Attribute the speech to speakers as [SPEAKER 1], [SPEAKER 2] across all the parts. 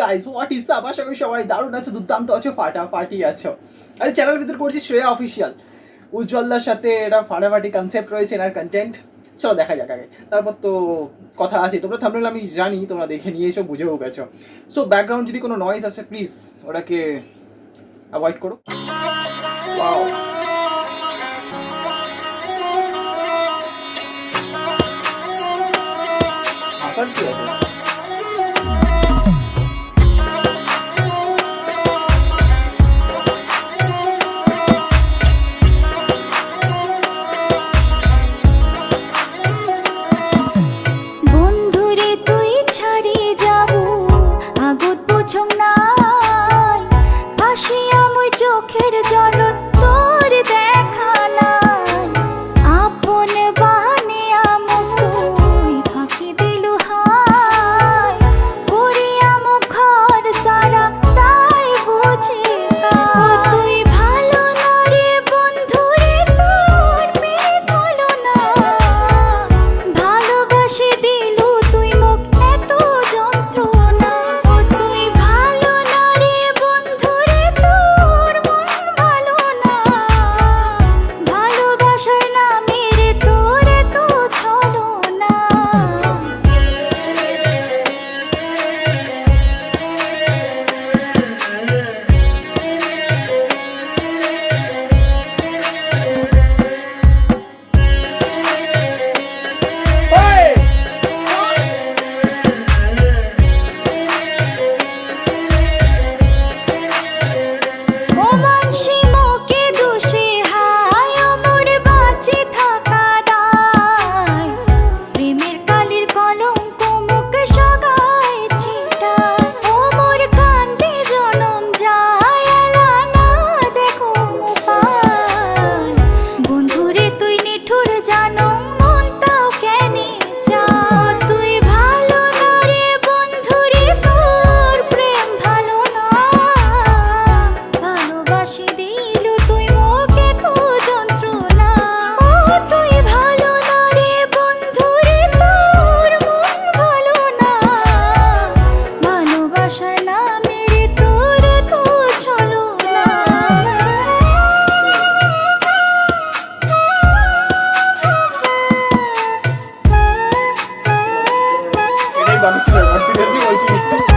[SPEAKER 1] Guys what is up আশা করি সবাই দারুণ আছো, দুর্দান্ত আছো, ফাটাফাটি আছো। আরে চ্যানেল ভিজিট করছি শ্রেয়া অফিসিয়াল উজ্জ্বলদার সাথে এটা ফাটাফাটি কনসেপ্ট রয়েছে এনার কন্টেন্ট চলো দেখা যাক আগে। তারপর তো কথা আছে। তোমরা থামলে আমি জানি, তোমরা দেখে নিয়েছো বুঝেও গেছো। সো ব্যাকগ্রাউন্ড যদি কোনো নয়েজ আসে প্লিজ ওটাকে অ্যাভয়েড করো. আসার কি আছে?
[SPEAKER 2] trong năm. 这边最后一。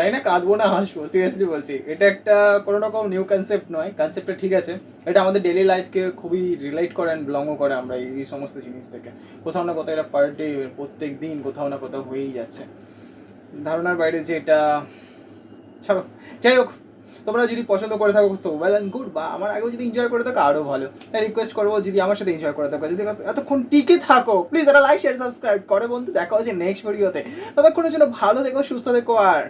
[SPEAKER 1] জানি না, কাঁদবো না, হাসবো সিরিয়াসলি বলছি। এটা একটা কোনো রকম নিউ কনসেপ্ট নয় কনসেপ্টটা ঠিক আছে। এটা আমাদের ডেলি লাইফকে খুবই রিলেট করে অ্যান্ড বিলংও করে আমরা এই সমস্ত জিনিস থেকে। কোথাও না কোথাও এটা পার ডে প্রত্যেক দিন কোথাও না কোথাও হয়েই যাচ্ছে। ধারণার বাইরে যে এটা ছাড়ো যাই হোক, তোমরা যদি পছন্দ করে থাকো, তো ওয়েল অ্যান্ড গুড বা আমার আগেও যদি এনজয় করে থাকো আরও ভালো। রিকোয়েস্ট করব, যদি আমার সাথে এনজয় করে থাকো, যদি এতক্ষণ টিকে থাকো প্লিজ একটা লাইক শেয়ার সাবস্ক্রাইব করে বন্ধু, দেখা হচ্ছে নেক্সট ভিডিওতে ততক্ষণের জন্য ভালো থেকো, সুস্থ থেকো আর।